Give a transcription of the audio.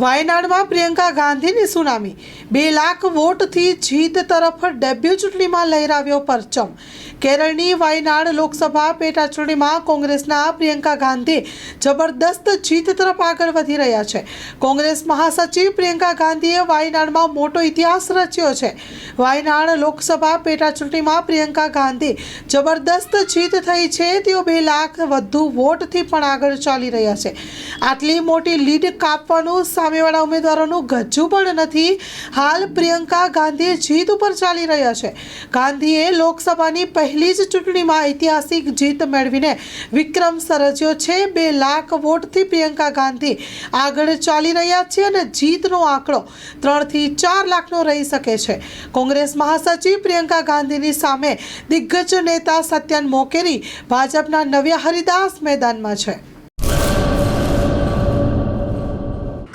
વાયનાડમાં પ્રિયંકા ગાંધીની સુનામી. બે લાખ વોટથી જીત તરફ ડેબ્યુ ચૂંટણીમાં લહેરાવ્યો પરચમ. કેરળની વાયનાડ લોકસભા પેટા ચૂંટણીમાં કોંગ્રેસના પ્રિયંકા ગાંધી જબરદસ્ત જીત તરફ આગળ વધી રહ્યા છે. કોંગ્રેસ મહાસચિવ પ્રિયંકા ગાંધીએ વાયનાડમાં મોટો ઇતિહાસ રચ્યો છે. વાયનાડ લોકસભા પેટા ચૂંટણીમાં પ્રિયંકા ગાંધી જબરદસ્ત જીત થઈ છે, તેઓ બે લાખ વધુ વોટથી પણ આગળ ચાલી રહ્યા છે. આટલી મોટી લીડ કાપવાનું સામેવાળા ઉમેદવારોનું ગજ્જુ પણ નથી. હાલ પ્રિયંકા ગાંધી જીત ઉપર ચાલી રહ્યા છે. ગાંધીએ લોકસભાની પહેલી જ ચૂંટણીમાં ઐતિહાસિક જીત મેળવીને વિક્રમ સર્જ્યો છે બે લાખ વોટથી પ્રિયંકા ગાંધી આગળ ચાલી રહ્યા છે અને જીતનો આંકડો ત્રણથી ચાર લાખનો રહી શકે છે. કોંગ્રેસ મહાસચિવ પ્રિયંકા ગાંધીની સામે દિગ્ગજ નેતા સત્યન મોકેરી ભાજપના નવ્યા હરિદાસ મેદાનમાં છે.